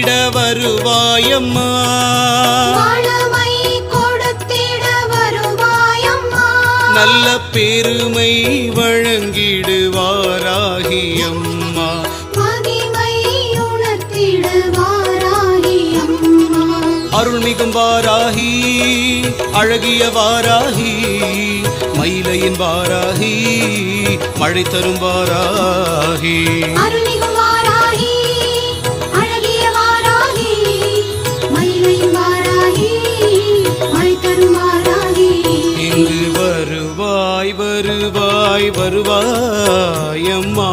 கொடுத்திட வருவாயம்மா. நல்ல பெருமை வழங்கிடுவாராகி அம்மா மகிமை உணர்த்திட வாராகி அம்மா அருள்மிகும் வாராகி அழகிய வாராகி மயிலையின் வாராகி மழை தரும் வாராகி வருவாயம்மா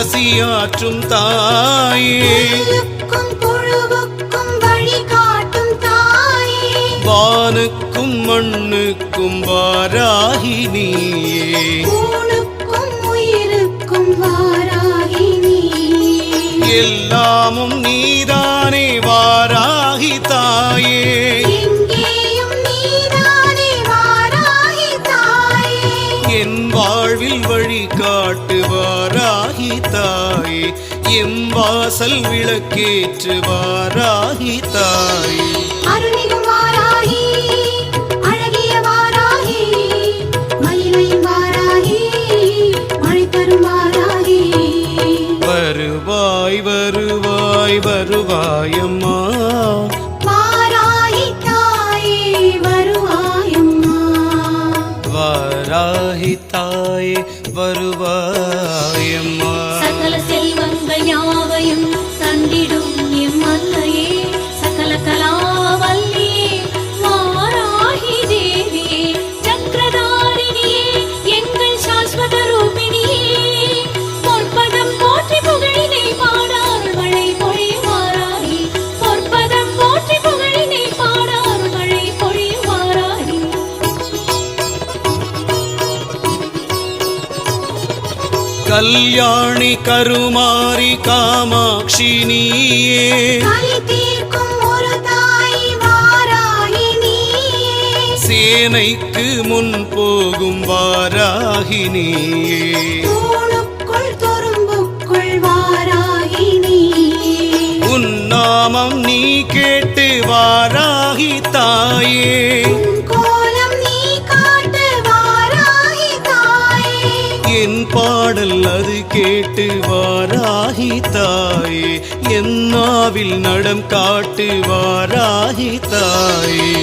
பசியாற்றும் தாயே. வானுக்கும் மண்ணுக்கும் வாராகி நீயே. ஊனுக்கும் உயிருக்கும் வாராகி நீயே. எல்லாமும் நீதானே வாராகி தாயே. என் வாழ்வில் வழி காட்டுவாராகி தாயே எம் வாசல் விளக்கேற்று வாராகி தாயே. வருவாய் வருவாய் வருவாயம்மா வருவாயம்மா வாராகி தாயே வருவாயம்மா கல்யாணி கருமாரி காமாட்சி நீயே சேனைக்கு முன் போகும் வாராகி நீயே தூணுக்குள் துரும்புக்குள் வாராகி நீயே உன் நாமம் நீ கேட்டு வாராகி தாயே. கேட்டு வாராகி தாயே என் நாவில் நடம் காட்டு வாராகி தாயே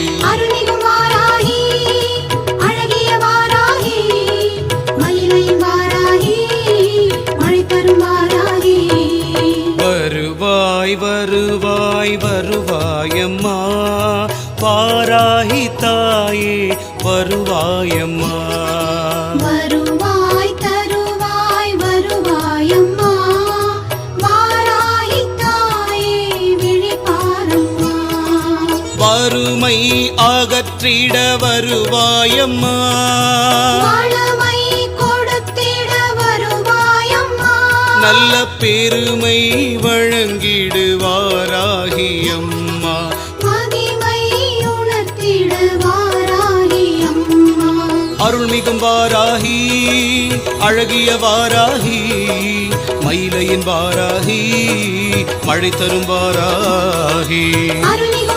வருவாய் வருவாய் வருவாயம்மா பாராகி தாயே வருவாயம்மா. அகற்றிட வருவாயம்மா. வளமை கொடுத்திட வருவாயம்மா. நல்ல பெருமை வழங்கிடுவாராகி அம்மா மகிமை உணர்த்திட வாராகி அம்மா அருள்மிகும் வாராகி அழகிய வாராகி மயிலையின் வாராகி மழை தரும் வாராகி அருள்மிகும்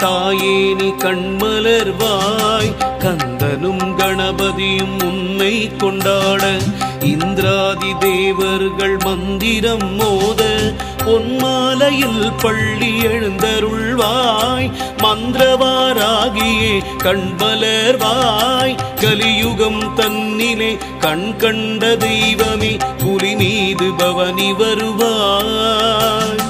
தாயே நீ கண்மலர்வாய் கந்தனும் கணபதியும் உன்னை கொண்டாட. இந்திராதி தேவர்கள் மந்திரம் மோத. பொன்மாலையில் பள்ளி எழுந்தருள்வாய். மந்திரவாராகியே கண்மலர்வாய் கலியுகம் தன்னிலே கண் கண்ட தெய்வமே புலி மீது பவனி வருவாய்.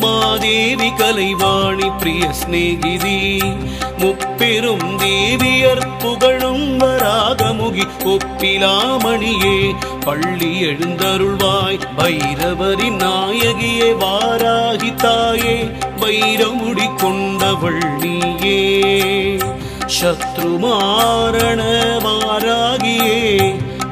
மாதேவி கலைவாணி பிரிய சிநேகிதி. முப்பெரும் தேவியர் புகழும் வராகமுகி ஒப்பிலாமணியே. பள்ளி எழுந்தருள்வாய் பைரவரி நாயகியே வாராகி தாயே வைரமுடி கொண்டவள் நீயே. சத்ருமாரண வாராகியே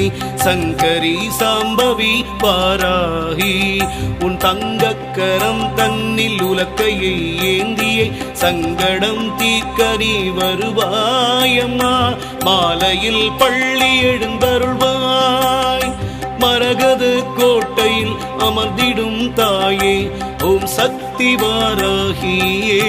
தேவினி சங்கரி சாம்பவி பாராகி உன் தங்கக்கரம் தன்னில் உலக்கையை ஏந்தியை சங்கடம் தீர்க்க நீ வருவாயம்மா. மாலையில் பள்ளி எழுந்தருள்வாய். மரகது கோட்டையில் அமர்ந்திடும் தாயே ஓம் சக்தி வாராகியே.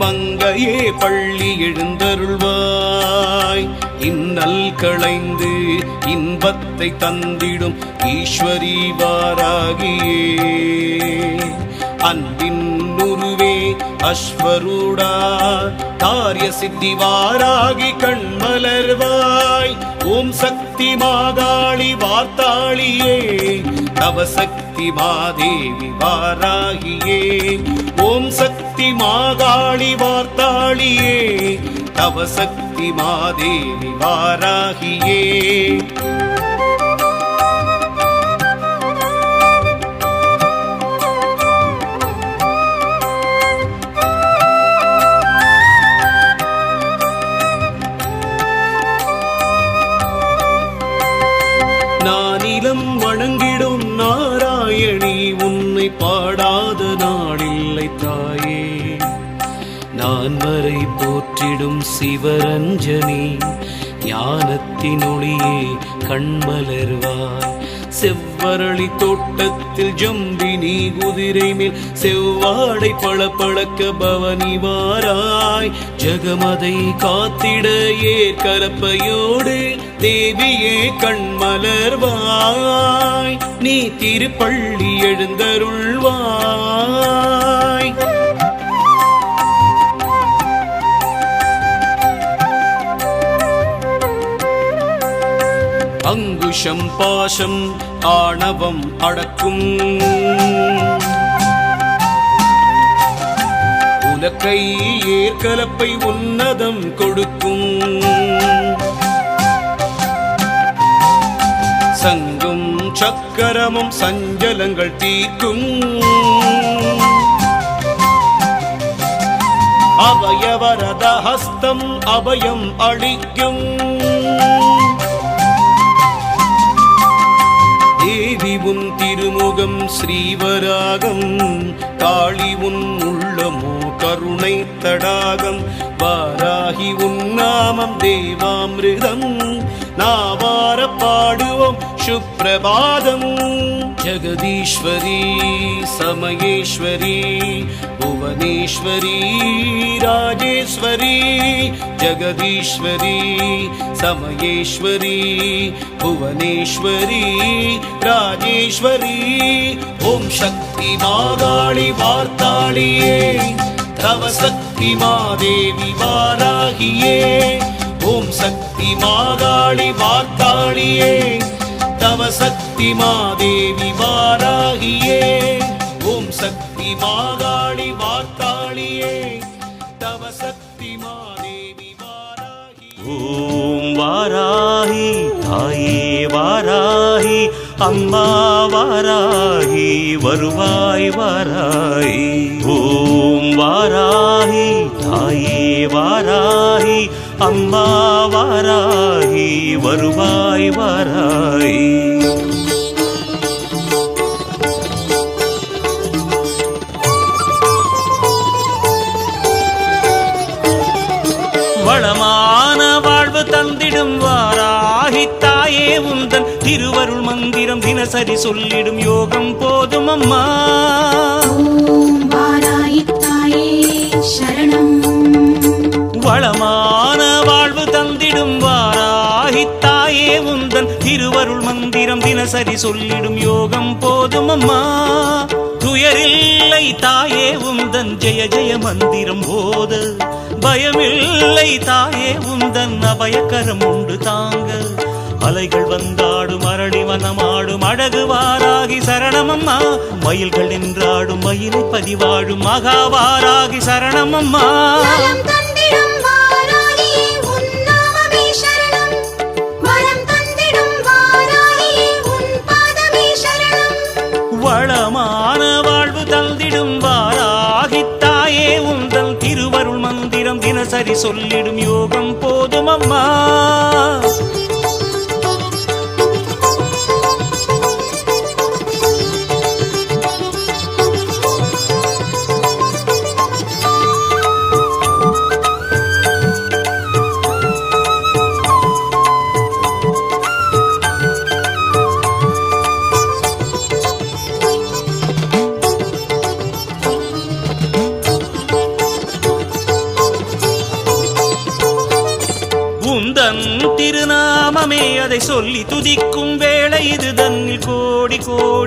மங்கையே பள்ளி எழுந்தருள்வாய். இன்னல் களைந்து இன்பத்தை தந்திடும் ஈஸ்வரி வாராகியே. அன்பின் உருவே அஸ்வரூடா காரிய சித்தி வாராகி கண்மலர்வாய். ஓம் சக்தி மாதாளி வார்த்தாளியே நவசக்தி மாதேவி வாராகியே. ஓம் சக்தி மாகாளி வார்த்தாளியே. நவசக்தி மாதேவி வாராகியே. நான் போற்றிடும் சிவரஞ்சனி ஞானத்தின் ஒளியே கண்மலர்வாய். செவ்வரளி தோட்டத்தில் ஜம்பினி குதிரை மேல் செவ்வாடை பளபளக்க பவனி வாராய். ஜகமதை காத்திட ஏற்கலப்பையோடு தேவியே கண்மலர்வாய். நீ திருப்பள்ளி எழுந்தருள்வாய். அங்குஷம் பாசம் ஆணவம் அடக்கும். உலக்கை ஏற்கலப்பை உன்னதம் கொடுக்கும். சங்கும் சக்கரமும் சஞ்சலங்கள் தீர்க்கும். அவயவரத ஹஸ்தம் அபயம் அளிக்கும் உன் திருமுகம் ஸ்ரீவராகம். காளி உன் உள்ளமோ கருணை தடாகம். வாராகி உன் நாமம் தேவாமிருதம். நாவார பாடுவோம் சுப்பிரபாதம். ஜெகதீஸ்வரி சமயேஸ்வரி புவனேஸ்வரி ராஜேஸ்வரி ஜெகதீஸ்வரி சமயேஸ்வரி புவனேஸ்வரி ராஜேஸ்வரி ஓம் சக்தி மாகாளி வார்த்தாளியே தவ சக்தி மாதேவி வாராகியே ஓம் சக்தி மாகாளி வார்த்தாளியே தவ சக்தி மாதேவி வாராகியே ஓம் சக்தி மாகாளி வார்த்தாளியே. தவ சக்தி மாதேவி வாராகி ஓம் வாராகி தாயே வாராகி அம்மா வாராகி வருவாய் வாராய் ஓம் வாராகி தாயே வாராகி அம்மா வாராகி வருவாய் வாராய் திருவருள் மந்திரம் தினசரி சொல்லிடும் யோகம் போதும் அம்மா. வளமான வாழ்வு தந்திடும் வாராகி தாயே உந்தன் திருவருள் மந்திரம் தினசரி சொல்லிடும் யோகம் போதும் அம்மா. துயரில்லை தாயே உந்தன் ஜெய ஜெய மந்திரம் போத. பயமில்லை தாயே உந்தன் அபயக்கரம் உண்டு தாங்க. அலைகள் வந்தாடும் அரளி வனமாடும் அழகு வாராகி சரணமம்மா. மயில்கள் நின்றாடும் மயிலை பதிவாடும் மகாவாராகி சரணமம்மா. வளமான வாழ்வு தந்திடும் வாராகி தாயே உந்தன் திருவருள் மந்திரம் தினசரி சொல்லிடும் யோகம் போதும் அம்மா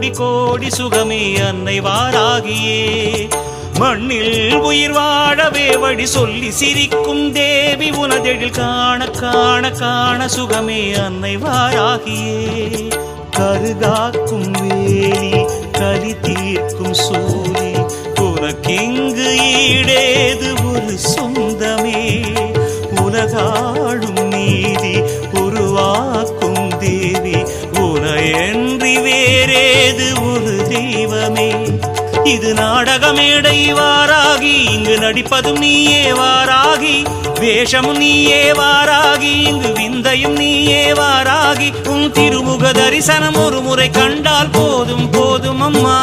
கோடி கோடி சுகமே அன்னை வாராகியே. மண்ணில் உயிர் வாழவே வழி சொல்லி சிரிக்கும் தேவி உனதெழில் காண காண காண சுகமே அன்னை வாராகியே. கருகாக்கும் வேலி கலி தீர்க்கும் சூரி உனக்கிங்கு ஈடேது ஒரு சொந்தமே. உலகாடும் நீதி உருவாக்கும் தேவி உன என்று வேறே இது ஒரு தெய்வமே. இது நாடகமேடை வாராகி இங்கு நடிப்பதும் நீயே வாராகி வேஷமும் நீயே வாராகி இங்கு விந்தையும் நீயே வாராகி உன் திருமுக தரிசனம் ஒரு முறை கண்டால் போதும் போதும் அம்மா.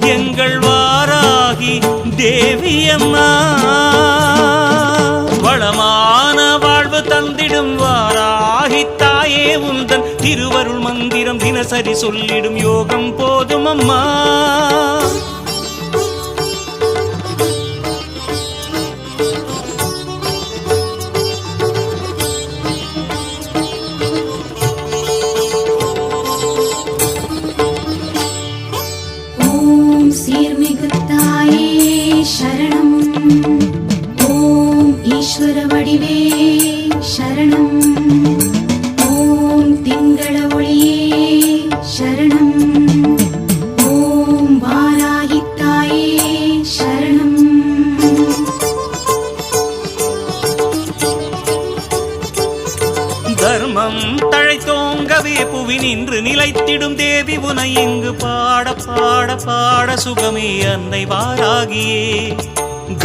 எங்கள் வாராகி தேவி அம்மா. திருவருள் மந்திரம் தினசரி சொல்லிடும் யோகம் போதும் அம்மா.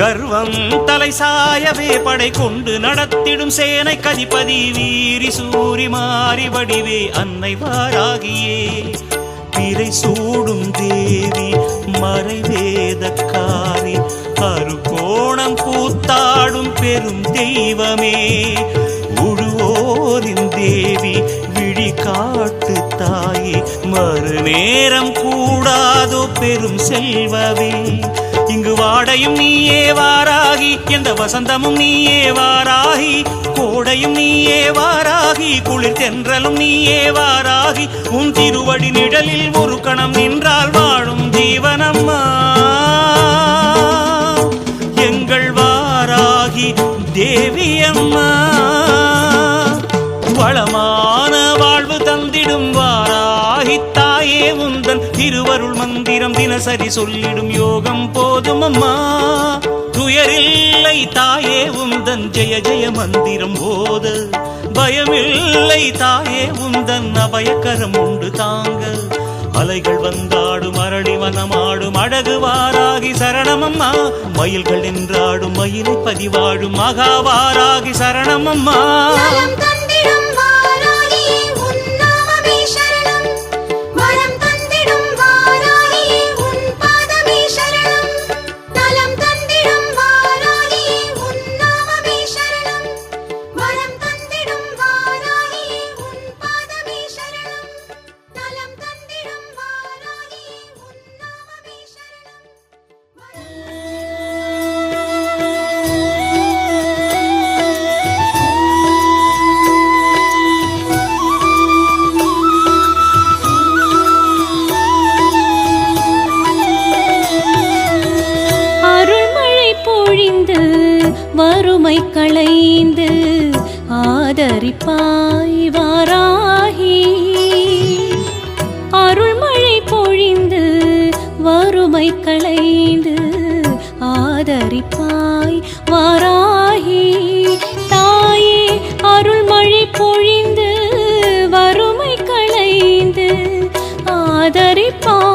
கர்வம் தலை சாயவே படை கொண்டு நடத்திடும் சேனை கதிபதி வீரி சூரி மாறி வடிவே அன்னை வாராகியே. பிறை சூடும் தேவி மறைவேதக்காரி அருகோணம் கூத்தாடும் பெரும் தெய்வமே. உழுவோரின் தேவி விழி காட்டு தாயே மறுநேரம் கூடாதோ பெரும் செல்வவே இங்கு வாடையும் நீயே வாராகி எந்த வசந்தமும் நீயே வாராகி கோடையும் நீயே வாராகி குளிர் தென்றலும் நீயே வாராகி உன் திருவடி நிழலில் ஒரு கணம் நின்றால் வாழும் ஜீவனம்மா. சரி சொல்லிடும் யோகம் போதும் அம்மா. துயரில்லை தாயே உந்தன் ஜெய ஜெய மந்திரம் போத. பயமில்லை தாயே உந்தன் அபயக்கரம் உண்டு தாங்க. அலைகள் வந்தாடும் அரளி வனமாடும் அழகு வாராகி சரணமம்மா மயில்கள் நின்றாடும் மயிலை பதிவாடும் மகாவாராகி சரணமம்மா ஆதரிப்பார்.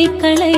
அவை